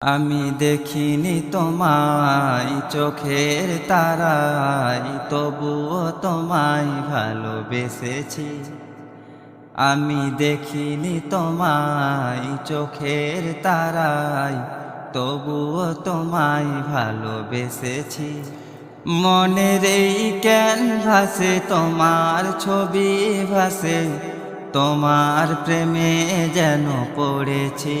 আমি দেখিনি তোমায় চোখের তারাই তবুও তোমায় ভালোবেসেছি। আমি দেখিনি তোমায় চোখের তারাই তবুও তোমায় ভালোবেসেছি। মনের এই ক্যানভাসে তোমার ছবি ভাসে, তোমার প্রেমে যেন পড়েছি।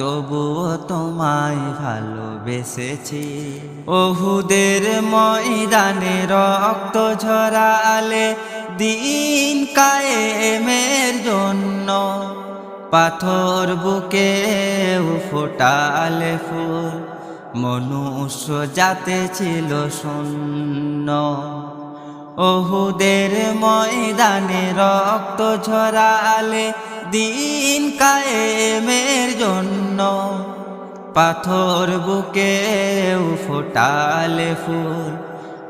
তবুও তোমায় ভালোবেসেছি। ওহুদের ময়দানে রক্ত ঝরালে দিন কায়েমের জন্য পাথর বুকে ফোটালে ফুল, মনুষ্য যাতে ছিল শূন্য। ওহুদের ময়দানে রক্ত ঝরালে দিন কায়েমের জন্য পাথর বুকে ফোটালে ফুল,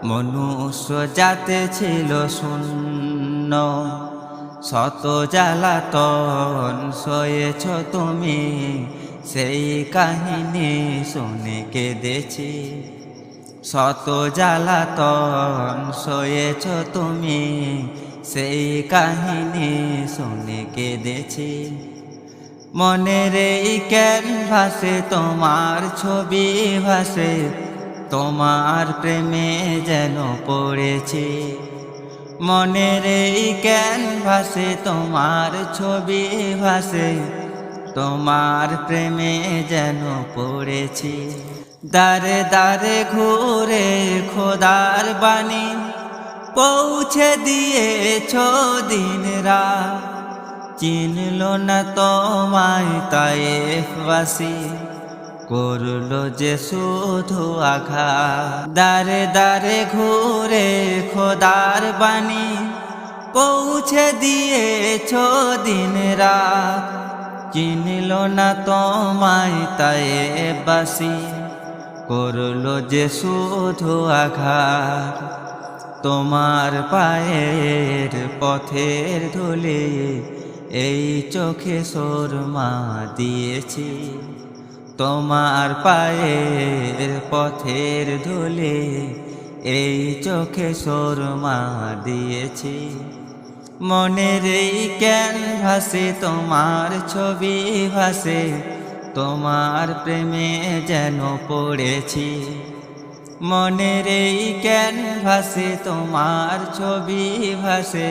মনুষ্য যাতে ছিল শূন্য। শত জ্বালাতন সয়েছ তুমি, সেই কাহিনী শুনে কেঁদেছি। শত জ্বালাতন সয়েছ তুমি, সেই কাহিনী শুনে কেঁদেছি। মনের এই ক্যানভাসে, তোমার ছবি ভাসে, তোমার প্রেমে যেন পড়েছি। মনের এই ক্যানভাসে, তোমার ছবি ভাসে, তোমার প্রেমে যেন পড়েছি। দারে দারে ঘুরে খোদার বাণী, পৌঁছে দিয়েছ দিন রাত। চিনল না তোমায় তাইফবাসী করল যে শুধু আঘা দারে দারে ঘুরে খোদার বাণী পৌঁছে দিয়েছ দিন রাত। চিনল না তোমায় তাইবাসী করল যে শুধু আঘাত। তোমার পায়ের পথের ধুলে এই চোখে সোরমা দিয়েছি, তোমার পায়ের পথের ধুলে। এই চোখে সোরমা দিয়েছি, মনের এই জ্ঞান ভাসে তোমার ছবি ভাসে, তোমার প্রেমে যেন পড়েছি। মনের এই জ্ঞান ভাসে তোমার ছবি ভাসে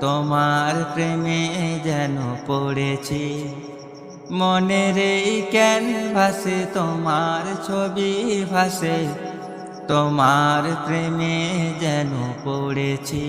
তোমার প্রেমে যেন পড়েছি। মনের এই ক্যানভাসে তোমার ছবি ভাসে। তোমার প্রেমে যেন পড়েছি।